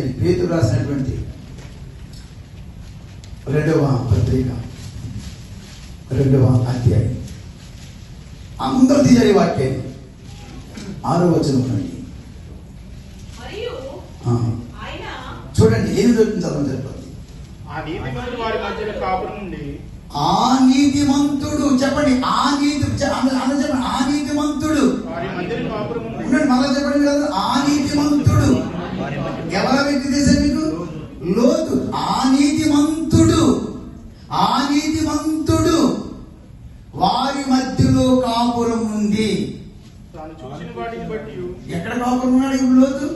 తీయండి పేతురు రాసినటువంటి రెండవ పత్రిక రెండవ అధ్యాయం. అందరూ తీయాలి వాక్యాన్ని ఆరో వచనం నుండి మరియు ఆ, ఆయన చూడండి ఏమి జరుగుతుంది చదవని చెప్పండి ఆ ఆ నీతిమంతుడు చెప్పండి ఆ లోతు ఆ నీతిమంతుడు ఆ నీతిమంతుడు వారి మధ్యలో కాపురం ఉంది. వాటిని ఎక్కడ కాపురం ఉన్నాడు ఇప్పుడు లోతు?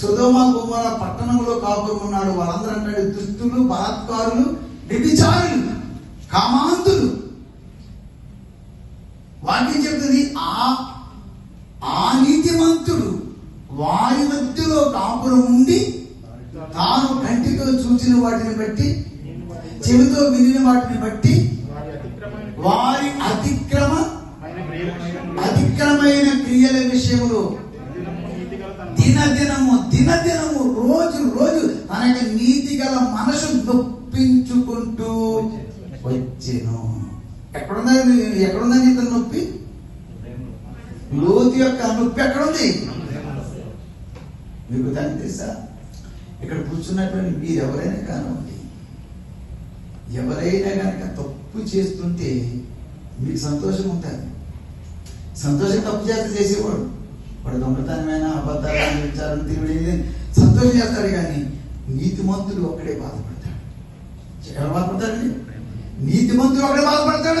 సుధోమ కుమార పట్టణంలో కాపురం ఉన్నాడు. వాళ్ళందరూ అంటాడు దుస్తులు బలాత్కారులు వ్యభిచారులు కామాంతులు. వాక్యం చెప్తుంది ఆ ఆ నీతిమంతుడు వారి మధ్యలో కాపురం ఉండి తాను కంటితో చూసిన వాటిని బట్టి చెవితో వినిన వాటిని బట్టి వారి అతిక్రమ అతిక్రమైన క్రియల విషయంలో దినదినము దినదినము రోజు రోజు తన యొక్క నీతి గల మనసు నొప్పించుకుంటూ వచ్చాను. ఎక్కడుందని ఎక్కడుందని ఇతను నొప్పి? లోతు యొక్క నొప్పి ఎక్కడుంది? మీకు దాన్ని తెలుసా? ఇక్కడ కూర్చున్నటువంటి మీరు ఎవరైనా కానివ్వండి ఎవరైనా కనుక తప్పు చేస్తుంటే మీకు సంతోషం ఉంటుంది సంతోషం తప్పు చేస్తే చేసేవాడు. వాడు దొంగతనమైన అబద్ధాలు విచారణ తిరిగి సంతోషం చేస్తాడు కానీ నీతిమంతుడు ఒక్కడే బాధపడతాడు. ఎవరు బాధపడతాడండి నీతిమంతుడు ఒక్కడే బాధపడతాడు.